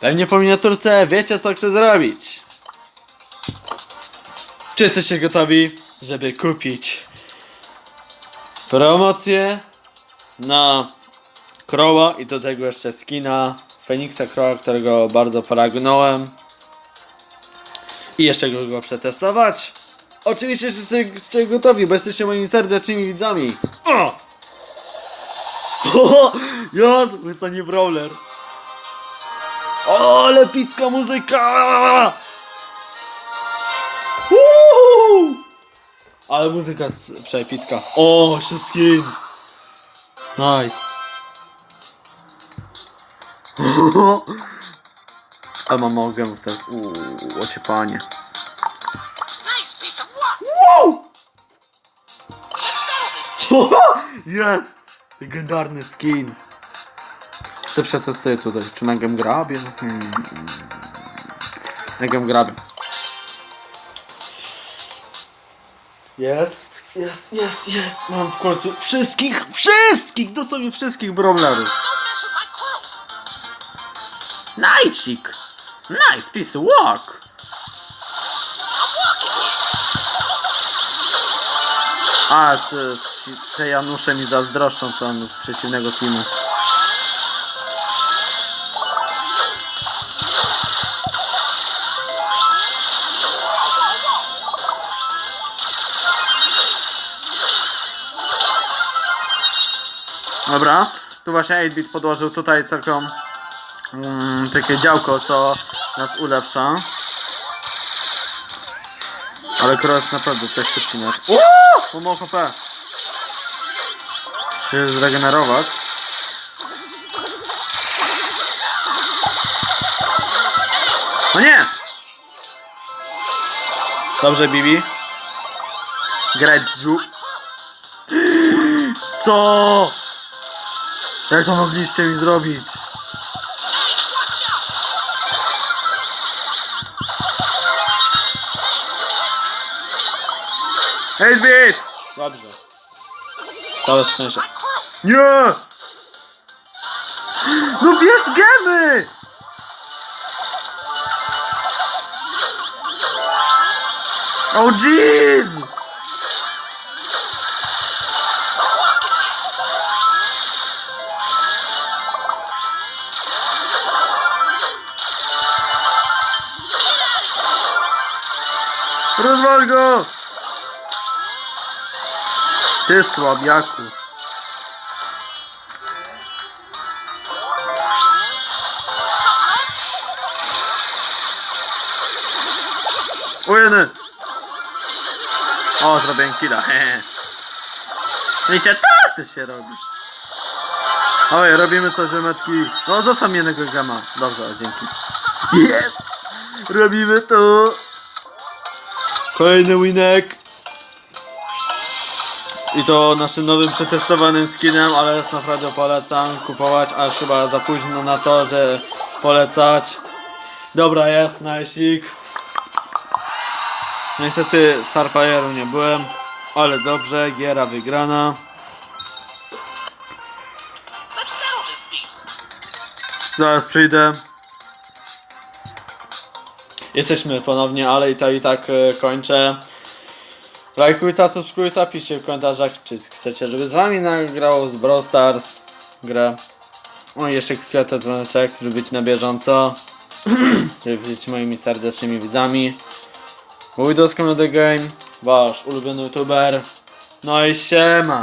Pewnie po miniaturce wiecie co chcę zrobić. Czy jesteście gotowi, żeby kupić promocję na Crowa i do tego jeszcze skina Feniksa Crowa, którego bardzo pragnąłem. I jeszcze go, przetestować. Oczywiście, jesteście gotowi, bo jesteście moimi serdecznymi widzami. O! O! Jest! Wysanie Brawler. O, ale picka muzyka! Uhu! Ale muzyka jest przepicka. O, skin. Nice. Ale mam mało gemów teraz. Uuu, ociepanie. Nice piece of work. Wow! Jest! Legendarny skin. Chcę przetestuję tutaj. Czy na gem grabie? Hmm. Na gem grabie. Jest, jest, jest, jest. Mam w końcu wszystkich, wszystkich, dosłownie wszystkich crew. Nightchick! Nice piece of work! A, te, te Janusze mi zazdroszczą, to z przeciwnego teamu. Dobra, tu właśnie 8-bit podłożył tutaj taką mm, takie działko, co nas ulepsza. Ale cross naprawdę coś szybki. Uuuu! Pomógł HP. Się zregenerować. No nie! Dobrze, Bibi. Grać. Co? Jak to mogliście mi zrobić? Hej, bit! Dobrze. Całe szczęście. Nie! No bierz gemy! Oh jeez! Rozwal go! Ty słabiaku. Ujeny! O, zrobiłem killa, hehe. Wiecie, tak to się robi. Oj, robimy to, ziomeczki. No, zostaw jednego gama. Dobrze, dzięki. Jest! Robimy to! Kolejny winek. I to naszym nowym przetestowanym skinem, ale jest naprawdę polecam kupować, aż chyba za późno na to, że polecać. Dobra, jest najsik. Niestety Starfire'u nie byłem, ale dobrze, giera wygrana. Zaraz przyjdę. Jesteśmy ponownie, ale i tak i tak e, kończę. Lajkujta, subskrybujta, piszcie w komentarzach, czy chcecie, żeby z wami nagrał z Brawl Stars grę. O jeszcze kilka dzwoneczek, żeby być na bieżąco. żeby być moimi serdecznymi widzami. Mój doskonale The Game, wasz ulubiony youtuber. No i siema!